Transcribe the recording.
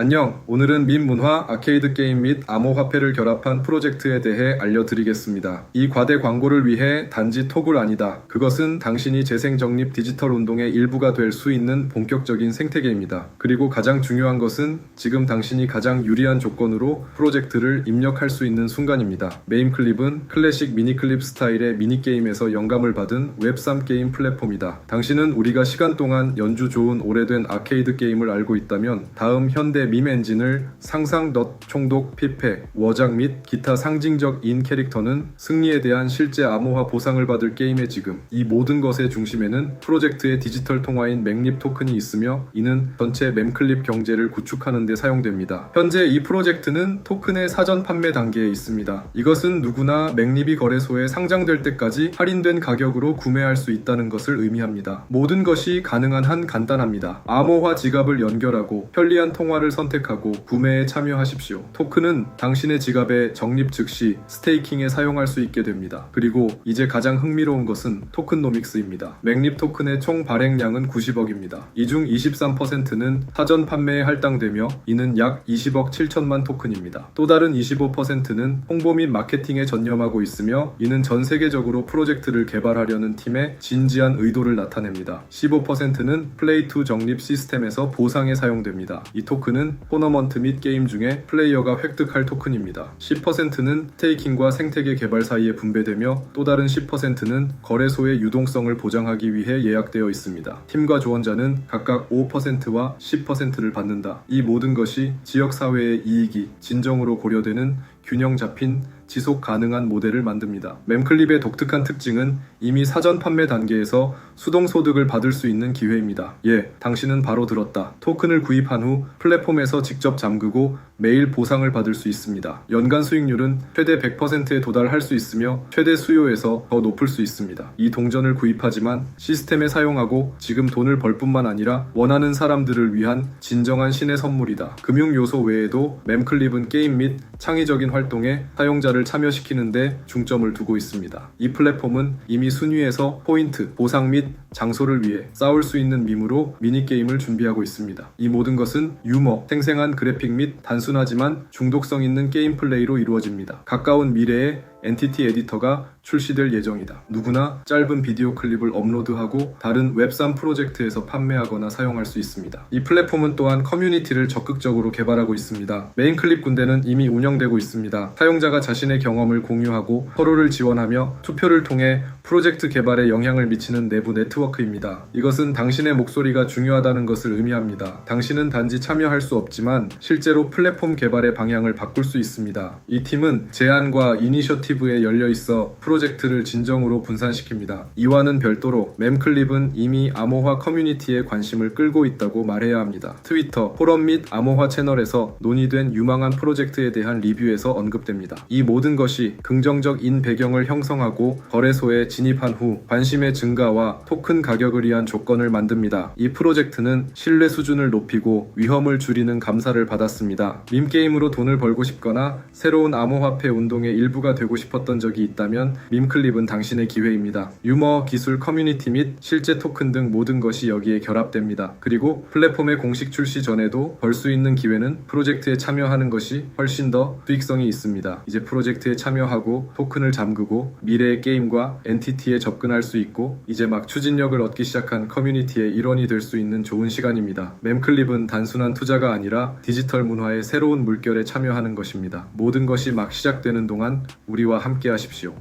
안녕. 오늘은 민 문화, 아케이드 게임 및 암호 화폐를 결합한 프로젝트에 대해 알려드리겠습니다. 이 과대 광고를 위해 단지 톡을 아니다. 그것은 당신이 재생 적립 디지털 운동의 일부가 될 수 있는 본격적인 생태계입니다. 그리고 가장 중요한 것은 지금 당신이 가장 유리한 조건으로 프로젝트를 입력할 수 있는 순간입니다. 메인 클립은 클래식 미니 클립 스타일의 미니 게임에서 영감을 받은 웹3 게임 플랫폼이다. 당신은 우리가 시간 동안 연주 좋은 오래된 아케이드 게임을 알고 있다면 다음 현대 밈 엔진을 상상 덧 총독 피페 워작 및 기타 상징적 인 캐릭터는 승리에 대한 실제 암호화 보상을 받을 게임의 지금 이 모든 것의 중심에는 프로젝트의 디지털 통화인 맥립 토큰이 있으며 이는 전체 mem클립 경제를 구축하는 데 사용됩니다. 현재 이 프로젝트는 토큰의 사전 판매 단계에 있습니다. 이것은 누구나 맥립이 거래소에 상장될 때까지 할인된 가격으로 구매할 수 있다는 것을 의미합니다. 모든 것이 가능한 한 간단합니다. 암호화 지갑을 연결하고 편리한 통화를 선택하고 구매에 참여하십시오. 토큰은 당신의 지갑에 적립 즉시 스테이킹에 사용할 수 있게 됩니다. 그리고 이제 가장 흥미로운 것은 토큰노믹스입니다. 맥립 토큰의 총 발행량은 90억입니다. 이 중 23%는 사전 판매에 할당되며 이는 약 20억 7천만 토큰입니다. 또 다른 25%는 홍보 및 마케팅에 전념하고 있으며 이는 전 세계적으로 프로젝트를 개발하려는 팀의 진지한 의도를 나타냅니다. 15%는 플레이 투 적립 시스템에서 보상에 사용됩니다. 이 토큰은 토너먼트 및 게임 중에 플레이어가 획득할 토큰입니다. 10%는 스테이킹과 생태계 개발 사이에 분배되며 또 다른 10%는 거래소의 유동성을 보장하기 위해 예약되어 있습니다. 팀과 조언자는 각각 5%와 10%를 받는다. 이 모든 것이 지역 사회의 이익이 진정으로 고려되는 균형 잡힌 지속 가능한 모델을 만듭니다. mem클립의 독특한 특징은 이미 사전 판매 단계에서 수동 소득을 받을 수 있는 기회입니다. 예, 당신은 바로 들었다. 토큰을 구입한 후 플랫폼에서 직접 잠그고 매일 보상을 받을 수 있습니다. 연간 수익률은 최대 100%에 도달할 수 있으며 최대 수요에서 더 높을 수 있습니다. 이 동전을 구입하지만 시스템에 사용하고 지금 돈을 벌 뿐만 아니라 원하는 사람들을 위한 진정한 신의 선물이다. 금융 요소 외에도 mem클립은 게임 및 창의적인 활동에 사용자를 참여시키는데 중점을 두고 있습니다. 이 플랫폼은 이미 순위에서 포인트, 보상 및 장소를 위해 싸울 수 있는 밈으로 미니게임을 준비하고 있습니다. 이 모든 것은 유머, 생생한 그래픽 및 단순하지만 중독성 있는 게임 플레이로 이루어집니다. 가까운 미래에 엔티티 에디터가 출시될 예정이다. 누구나 짧은 비디오 클립을 업로드하고 다른 웹3 프로젝트에서 판매하거나 사용할 수 있습니다. 이 플랫폼은 또한 커뮤니티를 적극적으로 개발하고 있습니다. 메인 클립 군대는 이미 운영되고 있습니다. 사용자가 자신의 경험을 공유하고 서로를 지원하며 투표를 통해 프로젝트 개발에 영향을 미치는 내부 네트워크입니다. 이것은 당신의 목소리가 중요하다는 것을 의미합니다. 당신은 단지 참여할 수 없지만 실제로 플랫폼 개발의 방향을 바꿀 수 있습니다. 이 팀은 제안과 이니셔티브 에 열려 있어 프로젝트를 진정으로 분산시킵니다. 이와는 별도로 mem클립은 이미 암호화 커뮤니티에 관심을 끌고 있다고 말해야 합니다. 트위터, 포럼 및 암호화 채널에서 논의된 유망한 프로젝트에 대한 리뷰에서 언급됩니다. 이 모든 것이 긍정적 인 배경을 형성하고 거래소에 진입한 후 관심의 증가와 토큰 가격을 위한 조건을 만듭니다. 이 프로젝트는 신뢰 수준을 높이고 위험을 줄이는 감사를 받았습니다. 밈 게임으로 돈을 벌고 싶거나 새로운 암호화폐 운동의 일부가 되고 싶었던 적이 있다면 밈클립은 당신의 기회입니다. 유머, 기술, 커뮤니티 및 실제 토큰 등 모든 것이 여기에 결합됩니다. 그리고 플랫폼의 공식 출시 전에도 벌 수 있는 기회는 프로젝트에 참여하는 것이 훨씬 더 수익성이 있습니다. 이제 프로젝트에 참여하고 토큰을 잠그고 미래의 게임과 엔티티에 접근할 수 있고 이제 막 추진력을 얻기 시작한 커뮤니티의 일원이 될 수 있는 좋은 시간입니다. mem클립은 단순한 투자가 아니라 디지털 문화의 새로운 물결에 참여하는 것입니다. 모든 것이 막 시작되는 동안 우리와 함께 하십시오.